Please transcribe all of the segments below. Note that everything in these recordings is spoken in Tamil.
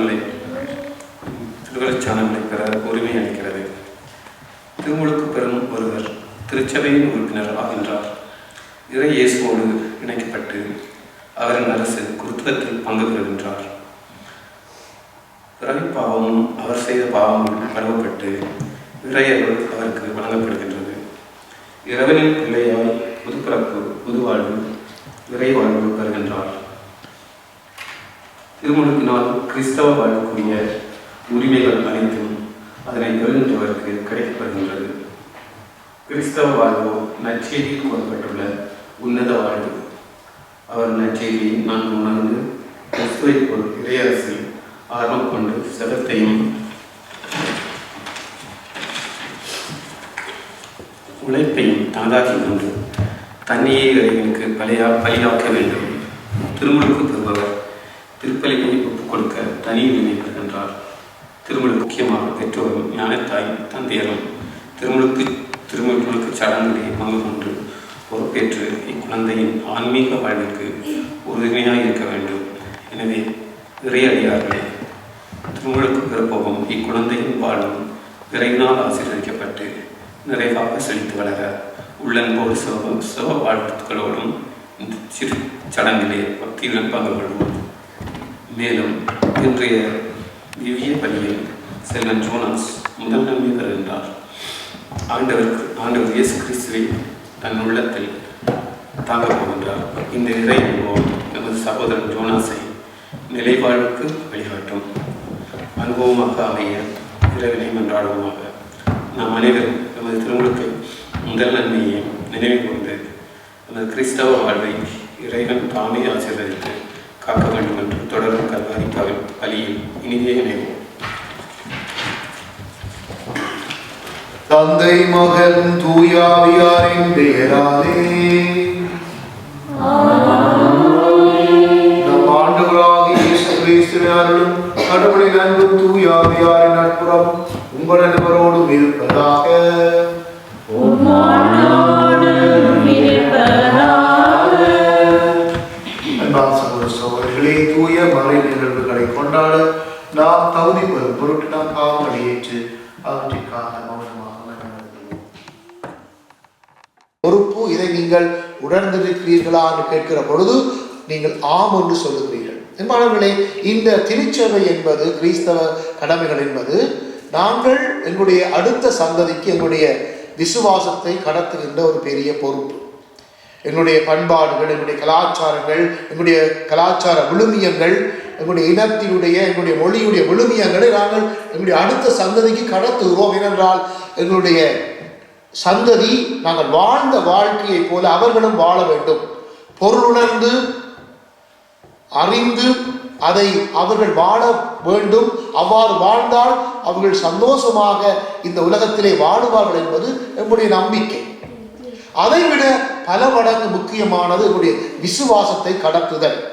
சாதனங்களை திருவருட் சாதனங்களை பெற உரிமை அளிக்கிறது. திருமுழுக்கு பெறும் ஒருவர் திருச்சபையின் உறுப்பினர் ஆகின்றார். இறை இயேசுவோடு இணைக்கப்பட்டு அவரின் அரசு குருத்துவத்தில் பங்கு பெறுகின்றார். பிறவி பாவமும் அவர் செய்த பாவமும் கழுவப்பட்டு இறையருள் அவருக்கு வழங்கப்படுகின்றது. இறைவனின் பிள்ளையால் புதுப்பிறப்பு புதுவாழ்வு இறைவாழ்வு பெறுகின்றார். திருமுழுக்கினால் கிறிஸ்தவ வாழக்கூடிய உரிமைகள் அனைத்தும் அதனை பெறுகின்றவருக்கு கிடைக்கப்படுகின்றது. கிறிஸ்தவ வாழ்வோ நற்செய்தியில் கூறப்பட்டுள்ள உன்னத வாழ்வு. அவர் நற்செய்தியை நான் உணர்ந்து கிறிஸ்துவை போல் இளையரசில் ஆர்வம் கொண்டு செலத்தையும் உழைப்பையும் தனதாக்கிக் கொண்டு தன்னையே இறைவனுக்கு பலியா பலியாக்க வேண்டும். திருமுழுக்கு பெறுபவர் திருப்பலியை ஒப்புக் கொடுக்க தனி உரிமை என்றார். திருமுழுக்கு முக்கியமாக பெற்றோரும் ஞானத்தாய் தந்தையரும் திருமணத்து திருமணங்களுக்கு சடங்குகளை பங்கு கொண்டு பொறுப்பேற்று இக்குழந்தையின் ஆன்மீக வாழ்விற்கு உறுதுணையாக இருக்க வேண்டும். எனவே இறையடியார்களே திருமுழுக்கு பிறப்பவும் இக்குழந்தையின் வாழும் விரைவினால் ஆசீர்வதிக்கப்பட்டு நிறைவாக செழித்து வளர உள்ளன்போடு சிவ சிவ வாழ்த்துக்களோடும் இந்த சிறு சடங்கிலே பக்தியுடன் பங்கு கொள்வோம். மேலும் இன்றைய திவ்ய பணியில் செல்வன் ஜோனாஸ் முதல் நன்மை தருகின்றார் ஆண்டவருக்கு ஆண்டவர் இயேசு கிறிஸ்துவை தன் உள்ளத்தில் தாங்க போகின்றார். இந்த இறை அனுபவம் நமது சகோதரன் ஜோனாஸை நிலைவாழ்வுக்கு வழிகாட்டும். அனுபவமாக அமைய இரவினை மன்றாடுவோமாக. நாம் அனைவரும் நமது திருமுழுக்கு முதல் நன்மையை நினைவு கொண்டு நமது கிறிஸ்தவ வாழ்வை இறைவன் தாமே ஆசீர்வதித்து காக்க வேண்டும் என்று தொடரும் கல்வாரி பகல் பலியில் இனிதே இணைவோம். தந்தை மகன் தூயாவியாரின் பெயராலே. நம் ஆண்டவராகிய இயேசு கடவுளின் அன்பும் தூயாவியாரின் நட்புறம் உங்கள் அனைவரோடும் இருப்பதாக. கொண்டாட நாம் தகுதி பெறும் பொருட்டு நாம் பாவங்களை ஏற்று அவற்றிற்காக மௌனமாக பொறுப்பு இதை நீங்கள் உணர்ந்திருக்கிறீர்களா என்று கேட்கிற பொழுது நீங்கள் ஆம் என்று சொல்லுகிறீர்கள். என்பாளர்களே இந்த திருச்சபை என்பது கிறிஸ்தவ கடமைகள் என்பது நாங்கள் எங்களுடைய அடுத்த சந்ததிக்கு எங்களுடைய விசுவாசத்தை கடத்துகின்ற ஒரு பெரிய பொறுப்பு. எங்களுடைய பண்பாடுகள் எங்களுடைய கலாச்சாரங்கள் எங்களுடைய கலாச்சார விழுமியங்கள் எங்களுடைய இனத்தினுடைய எங்களுடைய மொழியுடைய விழுமியங்களை நாங்கள் எங்களுடைய அடுத்த சந்ததிக்கு கடத்துகிறோம். ஏனென்றால் எங்களுடைய சந்ததி நாங்கள் வாழ்ந்த வாழ்க்கையைப் போல அவர்களும் வாழ வேண்டும். பொருளுணர்ந்து அறிந்து அதை அவர்கள் வாழ வேண்டும். அவ்வாறு வாழ்ந்தால் அவர்கள் சந்தோஷமாக இந்த உலகத்திலே வாழுவார்கள் என்பது நம்முடைய நம்பிக்கை. அதைவிட பல மடங்கு முக்கியமானது எங்களுடைய விசுவாசத்தை கடத்துதல்.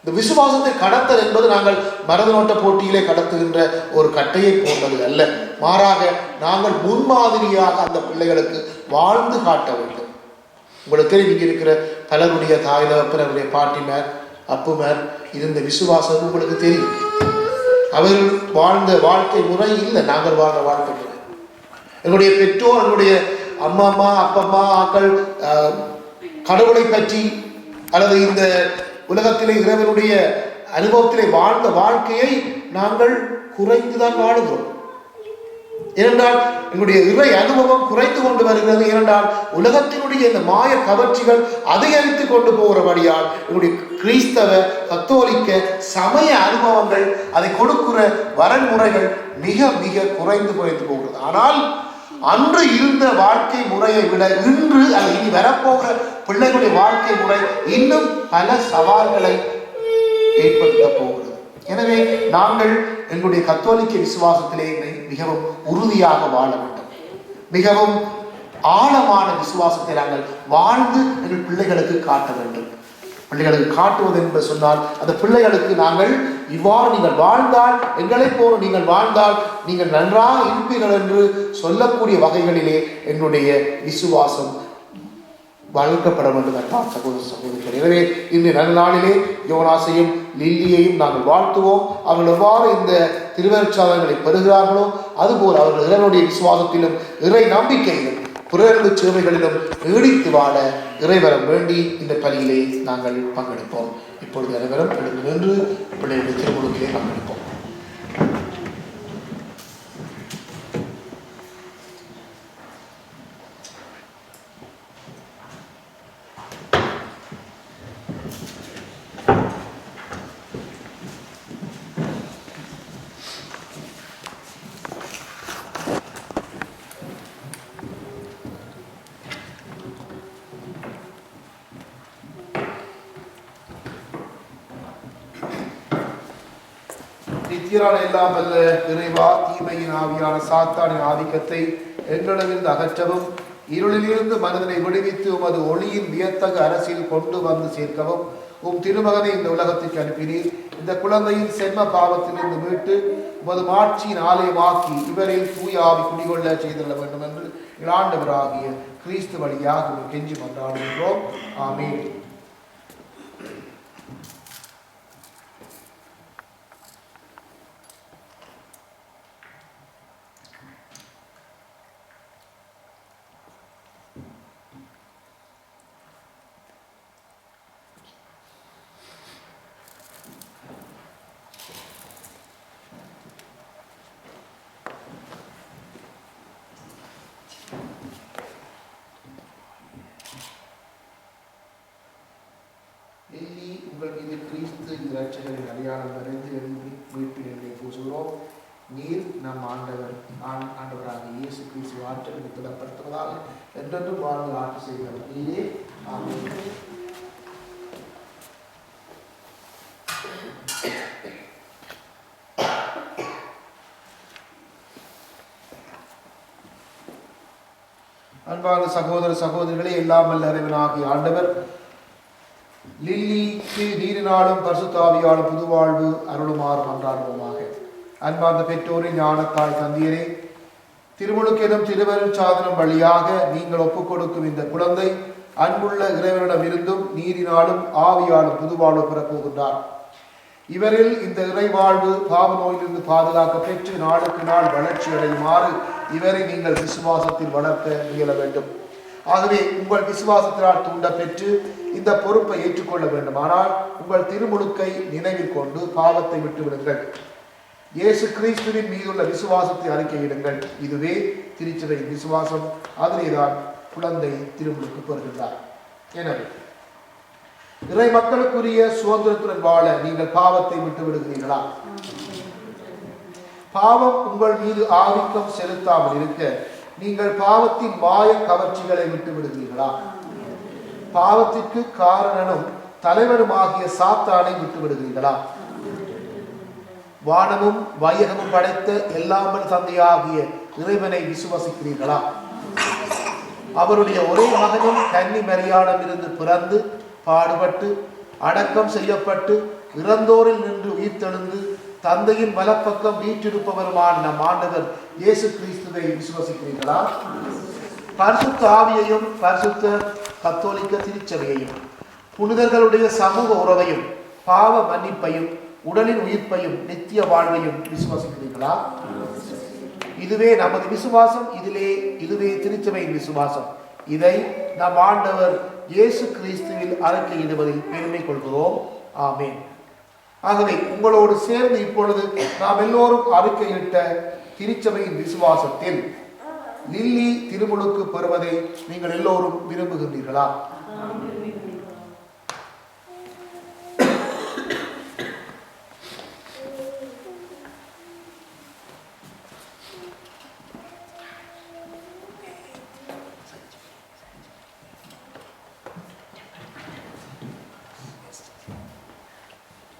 இந்த விசுவாசத்தை கடத்தல் என்பது நாங்கள் மரதனோட்ட போட்டியிலே கடத்துகின்ற ஒரு கட்டையை போன்றது அல்ல. மாறாக நாங்கள் முன்மாதிரியாக அந்த பிள்ளைகளுக்கு வாழ்ந்து காட்ட வேண்டும். உங்களுக்கு தெரியும் இங்கே இருக்கிற பலருடைய தாய் தகப்பனருடைய பாட்டிமார் அப்புமார் இருந்த விசுவாசம் உங்களுக்கு தெரியும். அவர்கள் வாழ்ந்த வாழ்க்கை முறை இல்லை நாங்கள் வாழ்ந்த வாழ்க்கை முறை. எங்களுடைய பெற்றோர் எங்களுடைய அம்மா அம்மா அப்பம்மா ஆக்கள் கடவுளை பற்றி அல்லது இந்த உலகத்திலே இறைவனுடைய அனுபவத்திலே வாழ்ந்த வாழ்க்கையை நாங்கள் குறைந்துதான் வாழுகிறோம். ஏனென்றால் எங்களுடைய இறை அனுபவம் குறைந்து கொண்டு வருகிறது. ஏனென்றால் உலகத்தினுடைய இந்த மாய கவர்ச்சிகள் அதிகரித்து கொண்டு போகிறபடியால் எங்களுடைய கிறிஸ்தவ கத்தோலிக்க சமய அனுபவங்கள் அதை கொடுக்கிற வரன்முறைகள் மிக மிக குறைந்து குறைந்து போகிறது. ஆனால் அன்று இருந்த வாழ்க்கை முறையை விட இன்று அது இனி வரப்போகிற பிள்ளைகளுடைய வாழ்க்கை முறை இன்னும் பல சவால்களை ஏற்படுத்த போகிறது. எனவே நாங்கள் எங்களுடைய கத்தோலிக்க விசுவாசத்திலே மிகவும் உறுதியாக வாழ வேண்டும். மிகவும் ஆழமான விசுவாசத்தை நாங்கள் வாழ்ந்து எங்கள் பிள்ளைகளுக்கு காட்ட வேண்டும். பிள்ளைகளுக்கு காட்டுவது என்று சொன்னால் அந்த பிள்ளைகளுக்கு நாங்கள் இவ்வாறு நீங்கள் வாழ்ந்தால் எங்களைப் போல நீங்கள் வாழ்ந்தால் நீங்கள் நன்றாக இருப்பீர்கள் என்று சொல்லக்கூடிய வகைகளிலே என்னுடைய விசுவாசம் வளர்க்கப்பட வேண்டும் என்றார் சகோதர சகோதரிகள். எனவே இன்று நல்ல நாளிலே யோனாசையும் லில்லியையும் நாங்கள் வாழ்த்துவோம். அவர்கள் எவ்வாறு இந்த திருவருட்சாதங்களை பெறுகிறார்களோ அதுபோல் அவர்கள் இறைவனுடைய விசுவாசத்திலும் இறை நம்பிக்கையிலும் பிறரது சேவைகளிலும் நீடித்து வாழ இறைவரம் வேண்டி இந்த பலியிலே நாங்கள் பங்கெடுப்போம். இப்பொழுது அனைவரும் எழுந்து நின்று பிள்ளைகளுடைய திருமுழுக்கிலே பங்கெடுப்போம். நித்தியரான எல்லாம் அல்ல இறைவா தீமையின் ஆவியான சாத்தானின் ஆதிக்கத்தை எங்களிலிருந்து அகற்றவும் இருளிலிருந்து மனிதனை விடுவித்து உமது ஒளியின் வியத்தக அரசியல் கொண்டு வந்து சேர்க்கவும் உம் திருமகனை இந்த உலகத்திற்கு அனுப்பினீர். இந்த குழந்தையின் செம்ம பாவத்திலிருந்து மீட்டு உமது மாட்சியின் ஆலயமாக்கி இவரில் தூய ஆவி குடிகொள்ள செய்துள்ள வேண்டும் என்று எங்கள் கிறிஸ்து வழியாக உம்மை கெஞ்சி கொண்டாடுகின்றோம் ஆமீன் எண்ணி உங்கள் மீது கிறிஸ்து அடையாளம் நிறைந்து எழுந்து மீட்பில் என்னை பூசுகிறோம். நீர் நம் ஆண்டவர் ஆண் ஆண்டவராக இயேசு கிறிஸ்து ஆற்றல் திடப்படுத்துவதால் என்றென்றும் வாழ்ந்து ஆட்சி செய்கிறவர் நீரே ஆமென். அன்பான சகோதர சகோதரிகளே எல்லாம் வல்ல இறைவனாகிய ஆண்டவர் லில்லி நீரினாலும் பரிசுத்தாவியாலும் புதுவாழ்வு அருளுமாறு மன்றாடுவோமாக அன்பார்ந்த பெற்றோரின் ஞானத்தாய் தந்தையரே திருமுழுக்கெனும் திருவருள் சாதனம் வழியாக நீங்கள் ஒப்புக் கொடுக்கும் இந்த குழந்தை அன்புள்ள இறைவனிடம் இருந்தும் நீரினாலும் ஆவியாலும் புதுவாழ்வு பெறப்போகின்றார். இவரில் இந்த இறைவாழ்வு பாவ நோயிலிருந்து பாதுகாக்க பெற்று நாளுக்கு நாள் வளர்ச்சி அடையுமாறு இவரை நீங்கள் விசுவாசத்தில் வளர்க்க இயல வேண்டும். ஆகவே உங்கள் விசுவாசத்தினால் தூண்ட பெற்று இந்த பொறுப்பை ஏற்றுக்கொள்ள வேண்டுமானால் உங்கள் திருமுழுக்கை நினைவில் கொண்டு பாவத்தை விட்டு விடுங்கள் இயேசு கிறிஸ்துவின் மீதுள்ள விசுவாசத்தை அறிக்கையிடுங்கள். இதுவே திருச்சபையின் விசுவாசம். அதிலேதான் குழந்தை திருமுழுக்கு பெறுகின்றார். எனவே இறை மக்களுக்குரிய சுதந்திரத்துடன் வாழ நீங்கள் பாவத்தை விட்டு விடுகிறீர்களா பாவம் உங்கள் மீது ஆதிக்கம் செலுத்தாமல் இருக்க நீங்கள் பாவத்தின் மாய கவர்ச்சிகளை விட்டு விடுகிறீர்களா பாவத்திற்கு காரணனும் தலைவனுமாகிய சாத்தானை விட்டுவிடுகிறீர்களா? வானமும் வையகமும் படைத்த எல்லாமல் தந்தையாகிய இறைவனை விசுவசிக்கிறீர்களா? அவருடைய ஒரே மகனும் கன்னி மரியாடமிருந்து பிறந்து பாடுபட்டு அடக்கம் செய்யப்பட்டு இறந்தோரில் நின்று உயிர்த்தெழுந்து தந்தையின் வலப்பக்கம் வீற்றிருப்பவருமான நம் ஆண்டவர் இயேசு கிறிஸ்துவை விசுவசிக்கிறீர்களா? பரிசுத்த ஆவியையும் பரிசுத்த கத்தோலிக்க திருச்சபையையும் புனிதர்களுடைய சமூக உறவையும் பாவ மன்னிப்பையும் உடலின் உயிர்ப்பையும் நித்திய வாழ்வையும் விசுவாசிக்கிறீர்களா? இதுவே நமது விசுவாசம் இதிலே இதுவே திருச்சபையின் விசுவாசம். இதை நம் ஆண்டவர் இயேசு கிறிஸ்துவில் அறிக்கையிடுவதில் பெருமை கொள்கிறோம். ஆமேன். ஆகவே உங்களோடு சேர்ந்து இப்பொழுது நாம் எல்லோரும் அறிக்கையிட்ட திருச்சபையின் விசுவாசத்தில் லில்லி திருமுழுக்கு பெறுவதை நீங்கள் எல்லோரும் விரும்புகின்றீர்களா?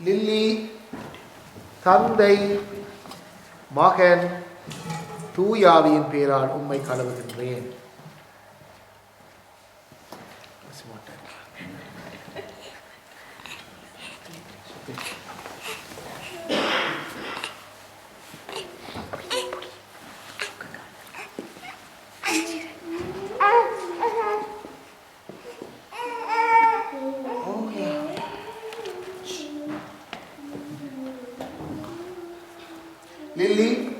லில்லி தந்தை மகன் தூயாவியின் பேரால் உண்மை கலவுகின்றேன். Lily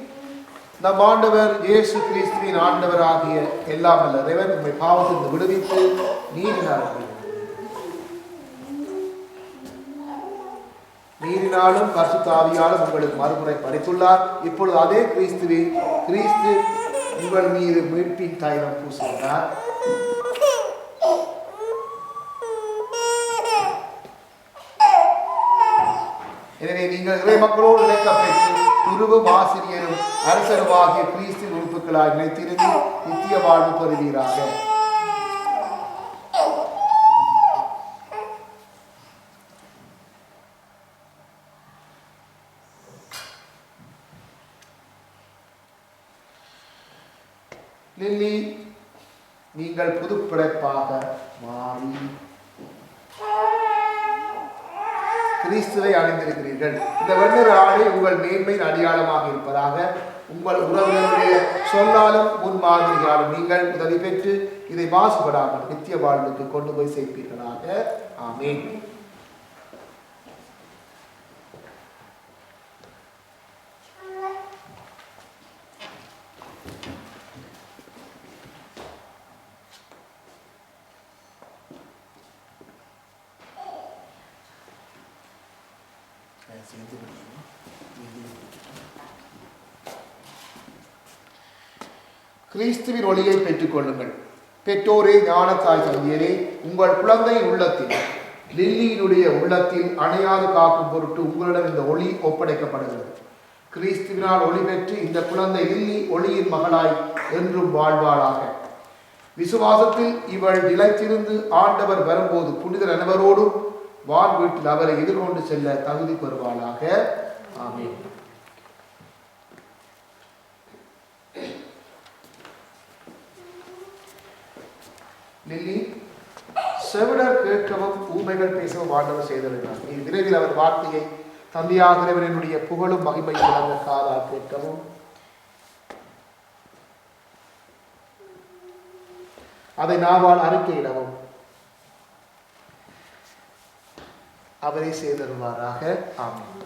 நம் ஆண்டவர் இயேசு கிறிஸ்துவின் ஆண்டவர் ஆகிய எல்லாம் அல்ல. தேவன் உண்மை பாவத்திலிருந்து விடுவித்து நீரினார்கள் நீரினாலும் பரிசுத்தாவியாலும் உங்களுக்கு மறுமுறை படைத்துள்ளார். இப்பொழுது அதே கிறிஸ்துவை கிறிஸ்து உங்கள் மீது மீட்பின் தைலம் பூசுகிறார். எனவே நீங்கள் இறை மக்களோடு இணைக்கப்பெற்று குருவும் ஆசிரியர் அரசருமாகிய கிறிஸ்து உறுப்புகளாய் நிலைத்திருந்து நித்திய வாழ்வு பெறுவீராக. லில்லி நீங்கள் புதுப்பிழைப்பாக மாறி கிறிஸ்துவை அணிந்திருக்கிறீர்கள். இந்த வெண்ணிற ஆடை உங்கள் மேன்மையின் அடையாளமாக இருப்பதாக உங்கள் உறவினருடைய சொல்லாலும் முன்மாதிரியாலும் நீங்கள் உதவி பெற்று இதை மாசுபடாமல் நித்திய வாழ்வுக்கு கொண்டு போய் சேர்ப்பீர்களாக. ஆமேன். கிறிஸ்துவின் ஒளியை பெற்றுக்கொள்ளுங்கள். பெற்றோரே ஞானத்தாய் தந்தையரே உங்கள் குழந்தை உள்ளத்தில் லில்லியினுடைய உள்ளத்தில் அணையாது காக்கும் பொருட்டு உங்களிடம் இந்த ஒளி ஒப்படைக்கப்படுகிறது. கிறிஸ்துவினால் ஒளி பெற்று இந்த குழந்தை லில்லி ஒளியின் மகளாய் என்றும் வாழ்வாளாக. விசுவாசத்தில் இவள் நிலைத்திருந்து ஆண்டவர் வரும்போது புனிதர் அனைவரோடும் வான் வீட்டில் அவரை எதிர்கொண்டு செல்ல தகுதி பெறுவாளாக. ஆமீன். லில்லி செவிடர் கேட்கவும் ஊமைகள் பேசவும் ஆண்டவர் செய்திருந்தார் நீ விரைவில் அவர் வார்த்தையை தந்தையாகிறவனுடைய புகழும் மகிமையும் விளங்க காதால் கேட்கவும். அதை நாவால் அறிக்கையிடவும். அவரை செய்தருவாராக ஆமாம்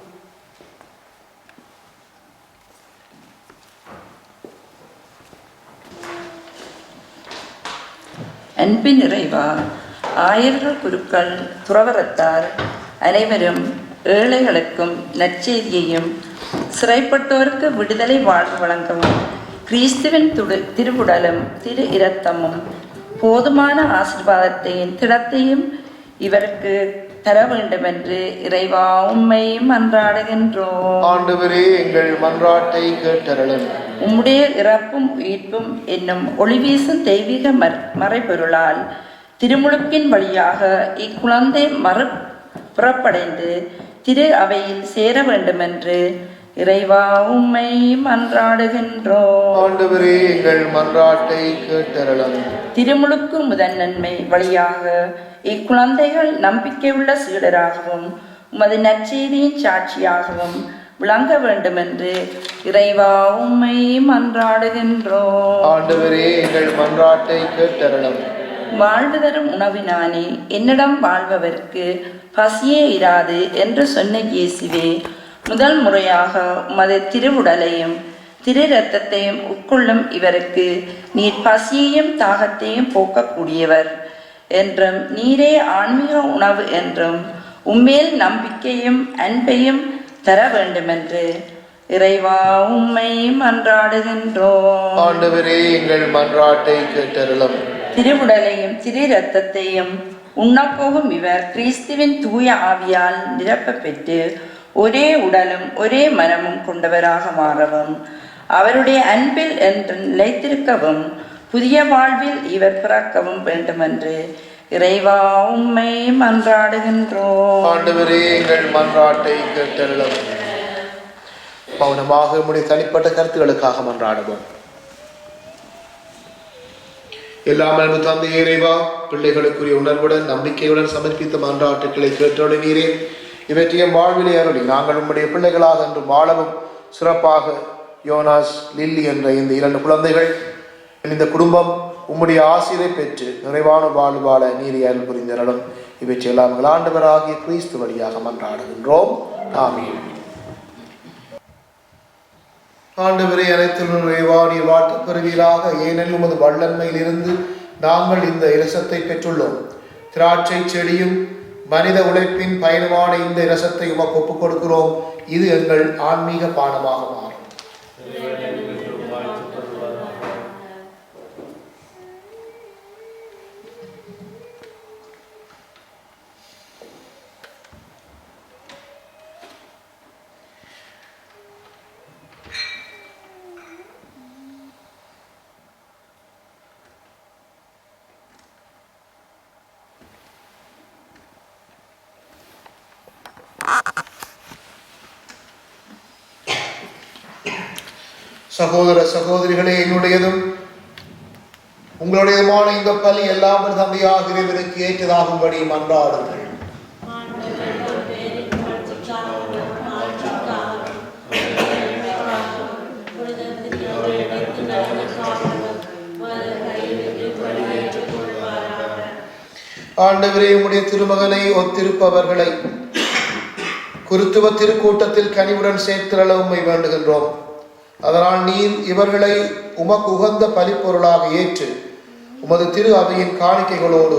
அன்பின் நிறைவா ஆயர்கள் குருக்கள் துறவரத்தார் அனைவரும் ஏழைகளுக்கும் நற்செய்தியையும் சிறைப்பட்டோருக்கு விடுதலை வாழ்வு வழங்கவும் கிறிஸ்துவின் துடு திருவுடலும் திரு இரத்தமும் போதுமான ஆசிர்வாதத்தையும் திடத்தையும் இவருக்கு தர வேண்டுமென்று இறைவா உம்மையும் அன்றாடுகின்றோம் ஆண்டவரே எங்கள் மன்றாட்டை கேட்டருளும். உம்முடைய இறப்பும் உயிர்ப்பும் என்னும் ஒளிவீசும் தெய்வீக மற் மறைபொருளால் திருமுழுக்கின் வழியாக இக்குழந்தை மறு புறப்படைந்து திரு அவையில் சேர வேண்டுமென்று இறைவா உம்மை மன்றாடுகின்றோம். ஆண்டவரே எங்கள் மன்றாட்டை கேட்டருளும். திருமுழுக்கு முதன் நன்மை வழியாக இக்குழந்தைகள் நம்பிக்கையுள்ள சீடராகவும் உமது நற்செய்தியின் சாட்சியாகவும் விளங்க வேண்டுமென்று இறைவா உம்மை மன்றாடுகின்றோம். ஆண்டவரே எங்கள் மன்றாட்டை வாழ்வு தரும் உணவினானே என்னிடம் வாழ்பவர்க்கு பசியே இராது என்று சொன்ன இயேசுவே முதல் முறையாக உமது திருவுடலையும் திரு ரத்தத்தையும் உட்கொள்ளும் இவருக்கு நீர் பசியையும் தாகத்தையும் போக்கக்கூடியவர். என்றும் நீரே ஆன்மீக உணவு என்றும் உம்மேல் நம்பிக்கையும் அன்பையும் தர வேண்டுமென்று இறைவா உம்மை மன்றாடுகின்றோம். ஆண்டவரே எங்கள் மன்றாட்டை கேட்டருளும். திருவுடலையும் திரு ரத்தத்தையும் உண்ணப்போகும் இவர் கிறிஸ்துவின் தூய ஆவியால் நிரப்பப் பெற்று ஒரே உடலும் ஒரே மனமும் கொண்டவராக மாறவும் அவருடைய அன்பில் என்று நிலைத்திருக்கவும் புதிய வாழ்வில் இவர் பிறக்கவும் வேண்டுமென்று இறைவா உம்மை மன்றாடுகின்றோம். ஆண்டவரே எங்கள் மன்றாட்டை கேட்டருளும். மௌனமாக நம்முடைய தனிப்பட்ட கருத்துக்களுக்காக மன்றாடுவோம். எல்லாம் அன்பு தந்தை இறைவா பிள்ளைகளுக்குரிய உணர்வுடன் நம்பிக்கையுடன் சமர்ப்பித்த மன்றாட்டுக்களை கேட்டோடு இவற்றையும் வாழ்விலே அருளி நாங்கள் உம்முடைய பிள்ளைகளாக என்று வாழவும் சிறப்பாக யோனாஸ் லில்லி என்ற இந்த இரண்டு குழந்தைகள் இந்த குடும்பம் உம்முடைய ஆசிரியரை பெற்று நிறைவான வாழ்வு வாழ நீரை அருள் புரிந்தரலும். இவற்றையெல்லாம் எங்கள் ஆண்டவராகிய கிறிஸ்து வழியாக மன்றாடுகின்றோம். ஆமீன். ஆண்டவரே அனைத்திலும் நிறைவா வாழ்த்து பெறுவீராக ஏனெனில் உமது வல்லன்மையிலிருந்து நாங்கள் இந்த இரசத்தை பெற்றுள்ளோம். திராட்சை செடியும் மனித உழைப்பின் பயணமான இந்த இரசத்தை உமக்கு ஒப்புக் கொடுக்கிறோம். இது எங்கள் ஆன்மீக பானமாக மாறும். சகோதர சகோதரிகளே என்னுடையதும் உங்களுடையதுமான இந்த பலி எல்லாம் தந்தையாக இறைவனுக்கு ஏற்றதாகும்படி மன்றாடுங்கள். ஆண்டவரே உடைய திருமகனை ஒத்திருப்பவர்களை குருத்துவ திருக்கூட்டத்தில் கனிவுடன் சேர்த்திரள உண்மை வேண்டுகின்றோம். அதனால் நீர் இவர்களை உமக்கு உகந்த பலிப்பொருளாக ஏற்று உமது திரு அவையின் காணிக்கைகளோடு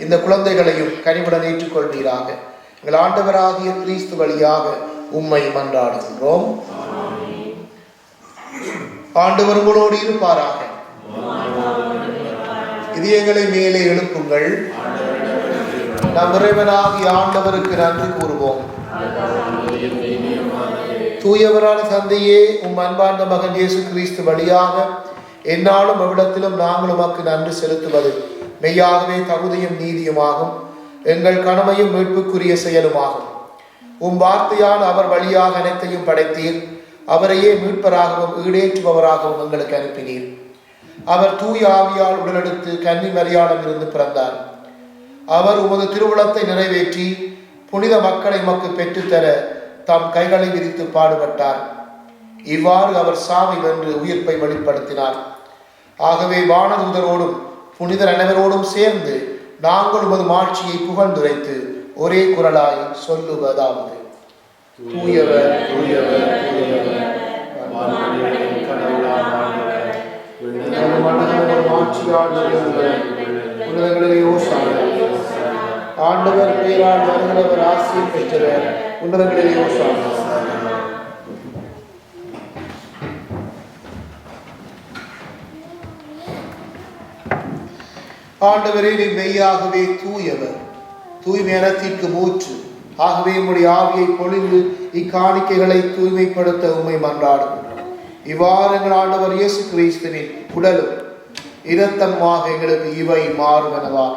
இந்த குழந்தைகளையும் கனிவுடன் ஏற்றுக்கொள்வீராக எங்கள் ஆண்டவராகிய கிறிஸ்து வழியாக உம்மை மன்றாடுகின்றோம். ஆண்டவர் உங்களோடு இருப்பாராக. இதயங்களை மேலே எழுப்புங்கள். நம் இறைவனாகிய ஆண்டவருக்கு நன்றி கூறுவோம். தூயவரான தந்தையே உம் அன்பார்ந்த மகன் இயேசு கிறிஸ்து வழியாக எந்நாளும் அவ்விடத்திலும் நாங்கள் உமக்கு நன்றி செலுத்துவது. மெய்யாகவே தகுதியும் நீதியுமாகும். எங்கள் கடமையும் மீட்புக்குரிய செயலுமாகும். உம் வார்த்தையால் அவர் வழியாக அனைத்தையும் படைத்தீர். அவரையே மீட்பராகவும் ஈடேற்றுபவராகவும் எங்களுக்கு அனுப்பினீர். அவர் தூய ஆவியால் உடலெடுத்து கன்னி மரியாளம் இருந்து பிறந்தார். அவர் உமது திருவுளத்தை நிறைவேற்றி புனித மக்களை உமக்கு பெற்றுத்தர தம் கைகளை விரித்து பாடுபட்டார். இவ்வாறு அவர் சாவை வென்று உயிர்ப்பை வெளிப்படுத்தினார். ஆகவே வானதூதரோடும் புனிதர் அனைவரோடும் சேர்ந்து நாங்கள் உமது மாட்சியை புகழ்ந்துரைத்து ஒரே குரலாய் சொல்லுவதாவது. தூயவர் தூயவர் மாட்சியாளர் வானவர்களின் ஆண்டவர் பேரால் வருகிறவர் ஆசியம் பெற்றவர். உன்னதங்களிலே ஓசானா. ஆண்டவரே நீ மெய்யாகவே தூயவர். தூய்மையானத்திற்கு மூச்சு ஆகவே உம்முடைய ஆவியை பொழிந்து இக்காணிக்கைகளை தூய்மைப்படுத்த உண்மை மன்றாடும் இவ்வாறு எங்கள் ஆண்டவர் இயேசு கிறிஸ்துவின் உடலும் இரத்தமாக எங்களுக்கு இவை மாறுவனவாக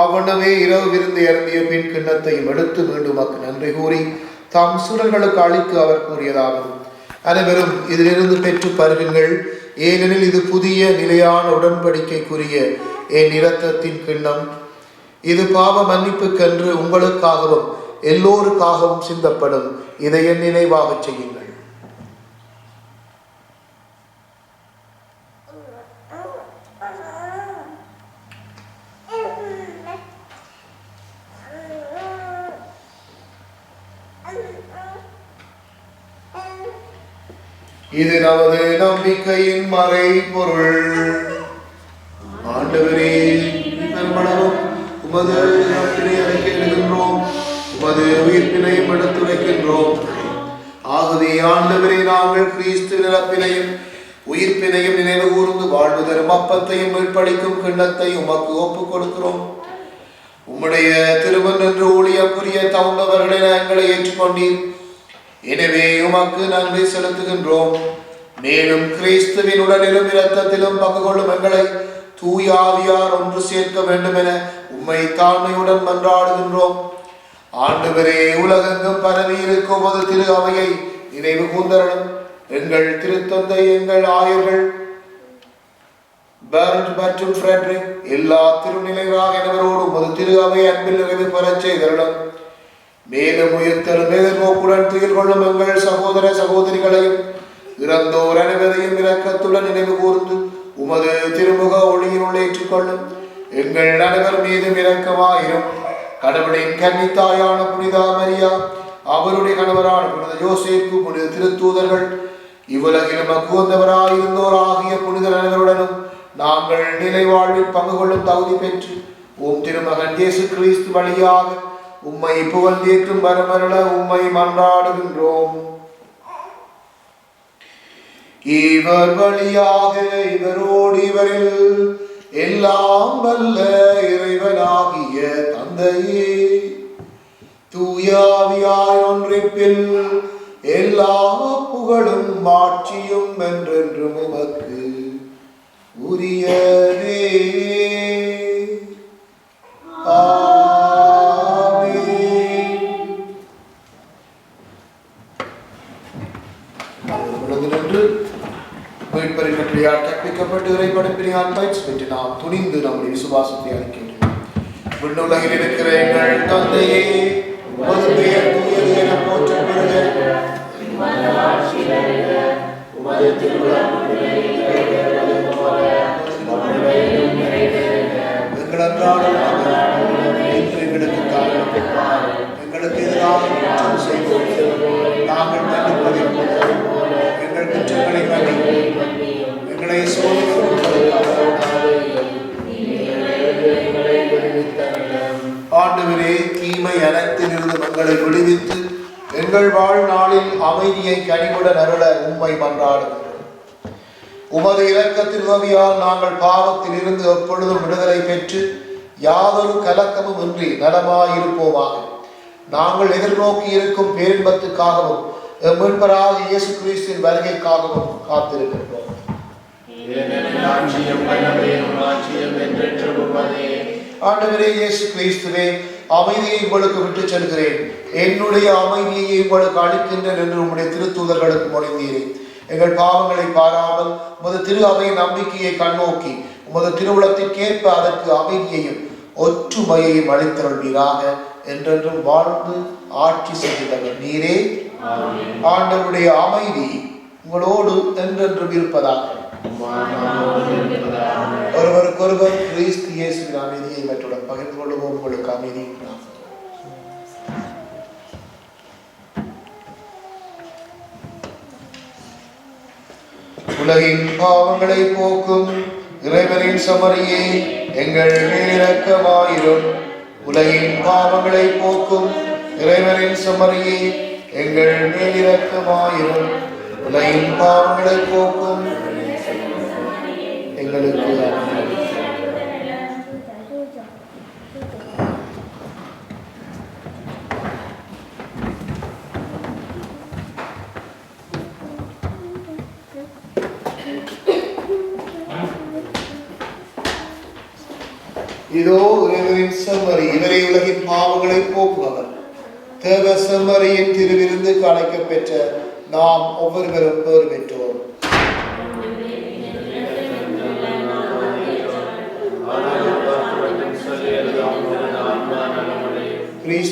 அவ்வண்ணமே இரவு விருந்து இறந்திய பின் கிண்ணத்தையும் எடுத்து மீண்டும் அக்கு நன்றி கூறி தாம் சூழல்களுக்கு அளித்து அவர் கூறியதாவது அனைவரும் இதிலிருந்து பெற்று பருகுங்கள். ஏனெனில் இது புதிய நிலையான உடன்படிக்கைக்குரிய என் இரத்தத்தின் கிண்ணம். இது பாவ மன்னிப்புக்கென்று உங்களுக்காகவும் எல்லோருக்காகவும் சிந்தப்படும். இதை என் நினைவாகச் செய்யுங்கள். இது நமது நம்பிக்கையின் மறை பொருள் ஆண்டவரே பெருமளவும் உமது இறப்பினை அழைக்கின்றோம் உமது உயிர்ப்பினை எடுத்துரைக்கின்றோம் ஆகவே ஆண்டவரே நாங்கள் கிறிஸ்து இறப்பினையும் உயிர்ப்பினையும் நினைவு கூர்ந்து வாழ்வு தரும் அப்பத்தையும் மீட்பளிக்கும் கிண்ணத்தை உமக்கு ஒப்புக் கொடுக்கிறோம். உம்முடைய திருமணன்று ஊழியம் புரிய தகுந்தவர்களை எங்களை ஏற்றுக்கொண்டீர். எனவே உமக்கு நன்றி செலுத்துகின்றோம். மேலும் கிறிஸ்துவின் உடலிலும் இரத்தத்திலும் பங்கு கொள்ளும் எங்களை தூயாவியார் ஒன்று சேர்க்க வேண்டும் என உம்மை தாழ்மையுடன் மன்றாடுகின்றோம். ஆண்டுவரே உலகெங்கும் பரவி இருக்கும் போது திரு அவையை நினைவு கூந்தரணும் எங்கள் திருத்தந்தை எங்கள் ஆயர்கள் பெர்ண்ட் மற்றும் ஃப்ரெட்ரிக் எல்லா திருநிலைகளாக எனவரோடு முது திரு அவை அன்பில் நிறைவு பெறச் செய்தரணும். மேலும் உயிர்த்தலும் எதிர்நோக்குடன் துயில் கொள்ளும் எங்கள் சகோதர சகோதரிகளையும் இறந்தோர் அனைவரையும் இரக்கத்துடன் நினைவு கூர்ந்து உமது திருமுக ஒளியினுள் ஏற்றுக்கொள்ளும். எங்கள் அனைவர் மீதும் இரக்கமாயிரும். கடவுளின் கன்னித்தாயான புனிதா மரியா அவருடைய கணவரான புனித யோசேப்பு புனித திருத்தூதர்கள் இவ்வுலகிலும் அக்குவந்தவராயிருந்தோர் ஆகிய புனித அனைவருடனும் நாங்கள் நிலை வாழ்வில் பங்கு கொள்ளும் தகுதி பெற்று ஓம் திருமகன் இயேசு கிறிஸ்து வழியாக உம்மை புகழ்ந்தேற்றும் வரமருள உம்மை மன்றாடுகின்றோம். இவர் வழியாக இவரோடு இவரில் எல்லாம் வல்ல இறைவனாகிய தந்தையே. தூயாவியாய் ஒன்றிப்பில் எல்லா புகழும் மாட்சியும் என்றென்றும் உமக்கு உரியதே. கட்டப்பட்டு கற்பிக்கப்பட்டு இறைப்படப்பினால் பயிற்சி பெற்று நாம் துணிந்து நம்முடைய விசுவாசத்தை அளிக்கின்றோம். விண்ணுலகில் இருக்கிற எங்கள் தந்தையே உமது பெயர் தூயது என போற்றப் உமது திருவிழம் எங்களுக்கு எதிராக குற்றம் செய்வோம். நாங்கள் தண்டிப்பதைப் போல எங்கள் குற்றங்களை மன்னியும் எங்கள் வாழ்நாளில் அமைதியை கனிவுடன் அருள உம்மை மன்றாடுகிறோம் உமது இரக்கத்தின் உதவியால் நாங்கள் பாவத்தில் இருந்து எப்பொழுதும் விடுதலை பெற்று யாதொரு கலக்கமும் இன்றி நலமாயிருப்போமாக. நாங்கள் எதிர்நோக்கி இருக்கும் பேரின்பத்துக்காகவும் மீட்பராக இயேசு கிறிஸ்துவின் வருகைக்காகவும் காத்திருக்கின்றோம். ஆண்டவரே இயேசு கிறிஸ்துவே அமைதியை உங்களுக்கு விட்டுச் செல்கிறேன். என்னுடைய அமைதியை உங்களுக்கு அளிக்கின்றேன் என்று உம்முடைய திருத்தூதர்களுக்கு மொழிந்தீரேன் எங்கள் பாவங்களை பாராமல் உமது திரு அவை நம்பிக்கையை கண்ணோக்கி உமது திருவுளத்திற்கேற்ப அதற்கு அமைதியையும் ஒற்றுமையையும் அளித்தருள்வீராக. என்றென்றும் வாழ்ந்து ஆட்சி செய்கிறவர் நீரே. ஆண்டவருடைய அமைதி உங்களோடு என்றென்றும் இருப்பதாக. ஒருவருக்கொருவர் கிறிஸ்து இயேசுவின் அமைதியை மற்றுடன் பகிர்ந்து கொள்ளுவோம் உங்களுக்கு அமைதி உண்டாகும். உலகின் பாவங்களை போக்கும் இறைவனின் சமரியே எங்கள் மேலிரக்கமாயிரும் உலகின் பாவங்களை போக்கும் இறைவனின் சமரியே எங்கள் மேலிறக்கமாயிரும் உலகின் பாவங்களை போக்கும் எங்களுக்கு இதோ இறைவனின் செம்மறி இவரை உலகின் பாவங்களை போக்குபவர். தேவ செம்மறியின் திருவிருந்து அழைக்கப் பெற்ற நாம் ஒவ்வொருவரும் பேர்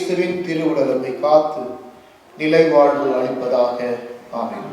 கிறிஸ்துவின் திருவுடலத்தை காத்து நிலை வாழ்வு அளிப்பதாக. ஆமென்.